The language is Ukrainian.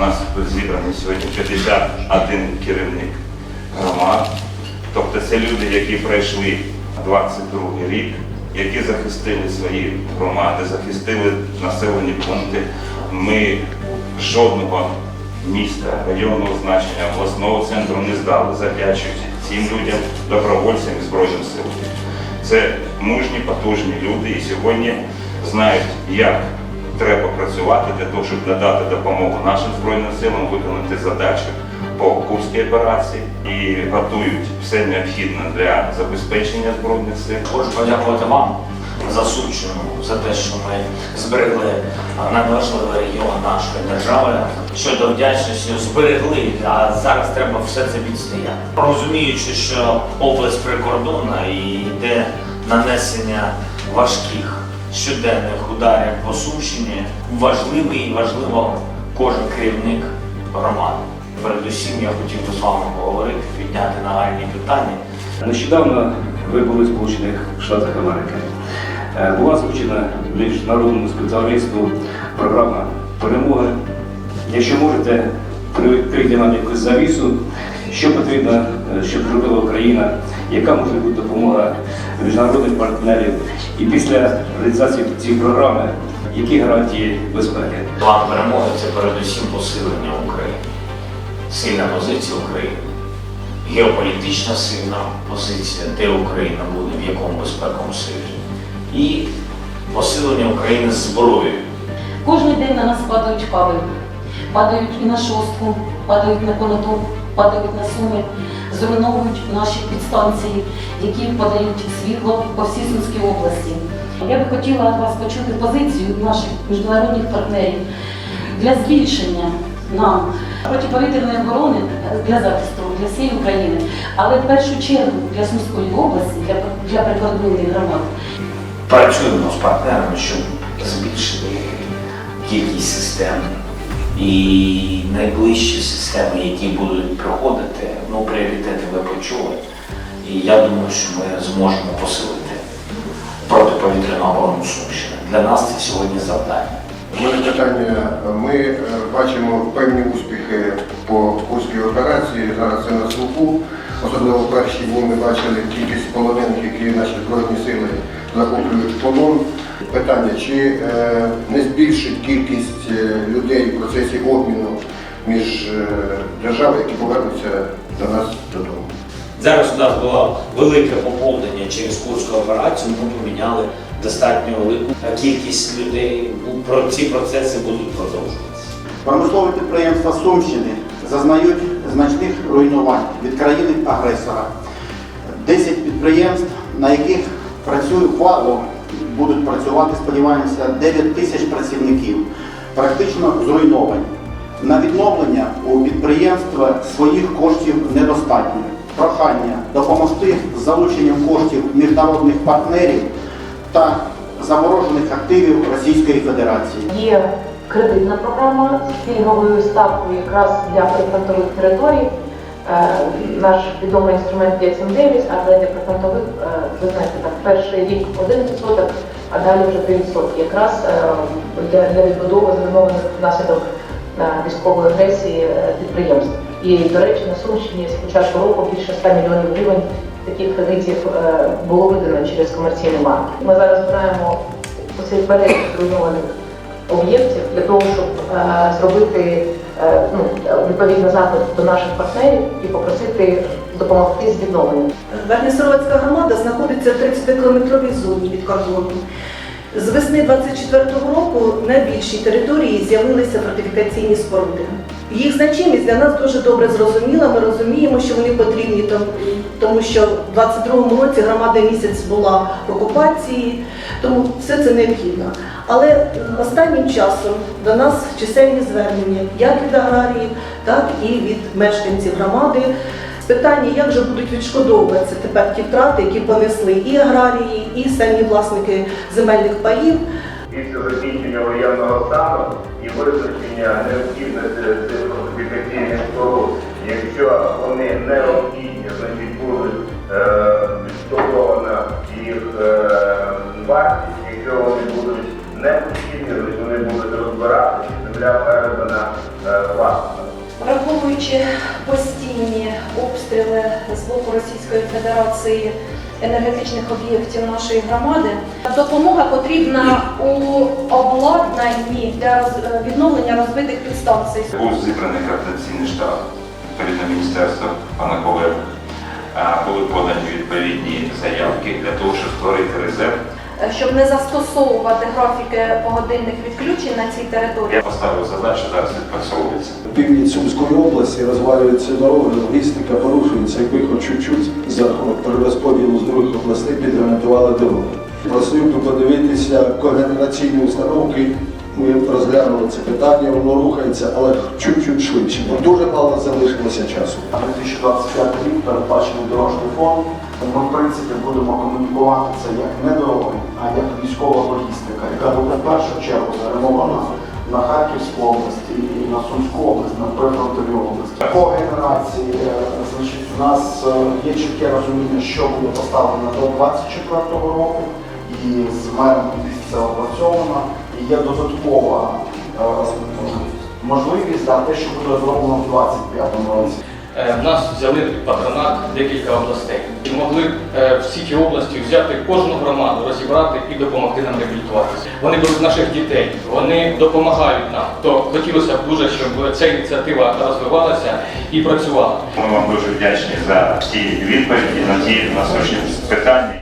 нас зібрані сьогодні 51 керівник громад. Тобто це люди, які пройшли 22 рік, які захистили свої громади, захистили населені пункти. Ми жодного міста, районного значення, обласного центру не здали, завдячують цим людям, добровольцям і Збройним силам. Це мужні, потужні люди і сьогодні знають, як треба працювати для того, щоб надати допомогу нашим Збройним силам, виконати задачу по Курській операції і готують все необхідне для забезпечення Збройних сил. Хочу подякувати вам за Сумщину, за те, що ми зберегли найважливий регіон нашої держави. Щодо вдячності зберегли, а зараз треба все це відстояти. Розуміючи, що область прикордонна і йде нанесення важких щоденних ударів по Сумщині, важливий і важливо кожен керівник громади. Передусім я хотів би з вами поговорити, підняти нагальні питання. Нещодавно ви були в Сполучених Штатах Америки. Е, Була озвучена міжнародному спеціалісту програма перемоги. Якщо можете, прийти нам якусь завісу, що потрібно, е, щоб зробила Україна, яка може бути допомога міжнародних партнерів. І після реалізації цієї програми, які гарантії безпеки? План перемоги це передусім посилення України, сильна позиція України, геополітична сильна позиція, де Україна буде, в якому безпековому союзі, і посилення України зброєю. Кожен день на нас падають каби. Падають і на шостку, падають на конотоп, падають на суми, зруйновують наші підстанції, які подають світло по всій Сумській області. Я би хотіла від вас почути позицію наших міжнародних партнерів для збільшення нам протиповітряної оборони для захисту для всієї України, але в першу чергу для Сумської області, для, для прикордонних громад. Працюємо з партнерами, щоб збільшити кількість систем і найближчі системи, які будуть проходити, ну, пріоритети ви почули. І я думаю, що ми зможемо посилити протиповітряну оборону Сумщини. Для нас це сьогодні завдання. У мене питання. Ми е, бачимо певні успіхи по курській операції. Зараз це на слуху. Особливо в перші дні ми бачили кількість полонених, які наші збройні сили захоплюють в полон. Питання, чи е, не збільшить кількість е, людей процесі обміну між е, державами, які повернуться до нас додому? Зараз у нас було велике поповнення через Курську операцію. Ми поміняли достатньо велику кількість людей. Про ці процеси будуть продовжуватися. Промислові підприємства Сумщини зазнають значних руйнувань від країни-агресора. 10 підприємств, на яких працює ВАО, будуть працювати, сподіваємося, 9 тисяч працівників, практично зруйновані. На відновлення у підприємства своїх коштів недостатньо. Прохання допомогти з залученням коштів міжнародних партнерів та заморожених активів Російської Федерації. Є кредитна програма з пільговою ставкою якраз для прифронтових територій. Е, Наш відомий інструмент 579, але для прифронтових, е, ви знаєте, так, перший рік 1%, а далі вже 3%. Якраз е, для, для відбудови зруйнованих внаслідок е, військової агресії е, підприємств. І, до речі, на Сумщині з початку року більше 100 мільйонів гривень таких кредитів було видано через комерційний банк. Ми зараз збираємо цей перелік зруйнованих об'єктів для того, щоб зробити ну, відповідний запит до наших партнерів і попросити допомогти з відновленням. Громада знаходиться в 30-кілометровій зоні від кордону. З весни 24-го року на більшій території з'явилися фортифікаційні споруди. Їх значимість для нас дуже добре зрозуміла. Ми розуміємо, що вони потрібні, тому що в 22-му році громада місяць була в окупації, тому все це необхідно. Але останнім часом до нас чисельні звернення як від аграріїв, так і від мешканців громади питання, як же будуть відшкодовуватися тепер ті втрати, які понесли і аграрії, і самі власники земельних паїв. після закінчення воєнного стану і визначення необхідності цих фортифікаційних споруд. Якщо вони необхідні, значить будуть е, відшкодована їх е, вартість. Якщо вони будуть необхідні, значить вони будуть розбиратися, земля передана е, факту. Враховуючи постійні обстріли з боку Російської Федерації енергетичних об'єктів нашої громади, допомога потрібна у обладнанні для відновлення розбитих підстанцій. Був зібраний координаційний штаб відповідно міністерства пана колеги. Були подані відповідні заявки для того, щоб створити резерв. Щоб не застосовувати графіки погодинних відключень на цій території. Я поставив задачу, зараз відпрацьовується. північ Сумської області розвалюються дороги, логістика порушується, якби хоч чуть-чуть за розподілу перерозподілу з других областей підремонтували дороги. Просив би подивитися когенераційні установки. Ми розглянули це питання, воно рухається, але чуть-чуть швидше. Дуже мало залишилося часу. На 2025 рік передбачений дорожній фонд. Ми, в принципі, будемо комунікувати це як не дороги, а як військова логістика, яка буде в першу чергу зарезервована на Харківську область і на Сумську область, на прифронтові області. По генерації, е, значить, у нас е, є чітке розуміння, що буде поставлено до 2024 року, і з мером це опрацьовано, є додаткова е, можливість за те, що буде зроблено в 2025 році. Е, В нас взяли під патронат декілька областей. Чи могли е, всі ті області взяти кожну громаду, розібрати і допомогти нам реабілітуватися? Вони беруть наших дітей, вони допомагають нам. То хотілося б дуже, щоб ця ініціатива розвивалася і працювала. Ми вам дуже вдячні за ті відповіді на ті насущні питання.